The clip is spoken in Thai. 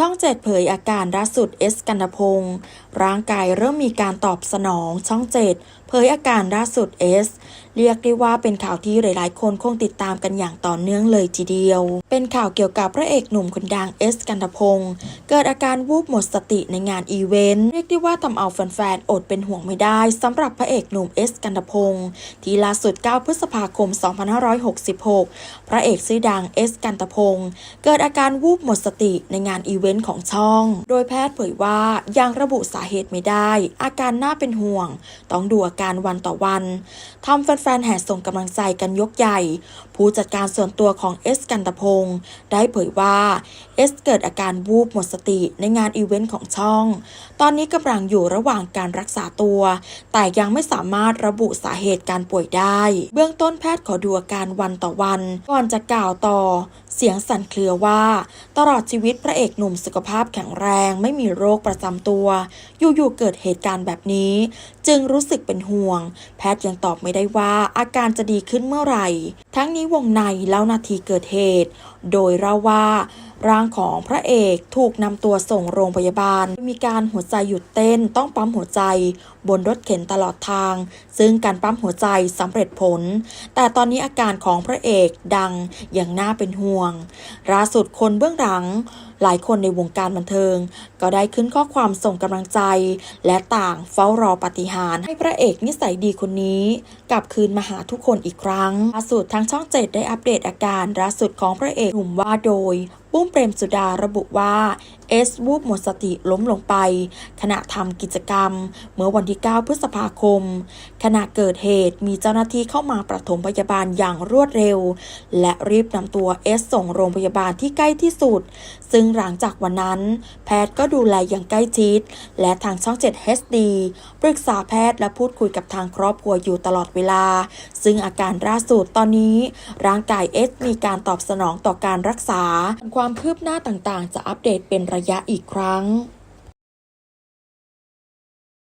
ช่องเจ็ดเผยอาการล่าสุดเอสกันพงศ์ร่างกายเริ่มมีการตอบสนองช่องเจ็ดเผยอาการล่าสุดเอส เรียกได้ว่าเป็นข่าวที่หลาย ๆ คนคงติดตามกันอย่างต่อเนื่องเลยทีเดียว เป็นข่าวเกี่ยวกับพระเอกหนุ่มคนดังเอสกันตพงศ์เกิดอาการวูบหมดสติในงานอีเวนต์เรียกได้ว่าทำเอาแฟน ๆ อดเป็นห่วงไม่ได้สำหรับพระเอกหนุ่มเอสกันตพงศ์ที่ล่าสุด 9 พฤษภาคม 2566 พระเอกชื่อดังเอสกันตพงศ์เกิดอาการวูบหมดสติในงานอีเวนต์ของช่อง โดยแพทย์เผยว่ายังระบุสาเหตุไม่ได้ อาการน่าเป็นห่วง ต้องดูอาการวันต่อวันทำแฟนๆแห่ส่งกำลังใจกันยกใหญ่ ผู้จัดการส่วนตัวของเอสกันตพงศ์ได้เผยว่าเอสเกิดอาการวูบหมดสติในงานอีเวนต์ของช่อง ตอนนี้กำลังอยู่ระหว่างการรักษาตัว แต่ยังไม่สามารถระบุสาเหตุการป่วยได้ เบื้องต้นแพทย์ขอดูอาการวันต่อวัน ก่อนจะกล่าวต่อ เสียงสั่นเครือว่า ตลอดชีวิตพระเอกหนุ่มสุขภาพแข็งแรงไม่มีโรคประจำตัว อยู่ๆเกิดเหตุการณ์แบบนี้ จึงรู้สึกเป็นห่วง แพทย์ยังตอบไม่ได้ว่าอาการจะดีขึ้นเมื่อไหร่ ทั้งนี้วงในเล่านาทีเกิดเหตุ โดยเล่าว่าร่างของพระเอกถูกนำตัวส่งโรงพยาบาล มีการหัวใจหยุดเต้นต้องปั๊มหัวใจ บนรถเข็นตลอดทาง ซึ่งการปั๊มหัวใจสำเร็จผล แต่ตอนนี้อาการของพระเอกดังอย่างน่าเป็นห่วงล่าสุดคนเบื้องหลังหลายคนในวงการบันเทิง ก็ได้ขึ้นข้อความส่งกำลังใจ และต่างเฝ้ารอปาฏิหารย์ให้พระเอกนิสัยดีคนนี้ กลับคืนมาหาทุกคนอีกครั้งล่าสุดทางช่องเจ็ดได้อัปเดตอาการล่าสุดของพระเอกหนุ่มว่าโดยปุ้มเปรมสุดาระบุว่าเอสวูบหมดสติล้มลงไป ขณะทำกิจกรรม เมื่อวันที่ 9 พฤษภาคม ขณะเกิดเหตุมีเจ้าหน้าที่เข้ามาประถมพยาบาลอย่างรวดเร็ว และรีบนำตัวเอสส่งโรงพยาบาลที่ใกล้ที่สุด ซึ่งงหลังจากวันนั้น แพทย์ก็ดูแลอย่างใกล้ชิด และทางช่อง 7 HD ปรึกษาแพทย์และพูดคุยกับทางครอบครัวอยู่ตลอดเวลา ซึ่งอาการล่าสุดตอนนี้ ร่างกายเอสมีการตอบสนองต่อการรักษา ความคืบหน้าต่างๆ จะอัปเดตเป็นระยะอีกครั้ง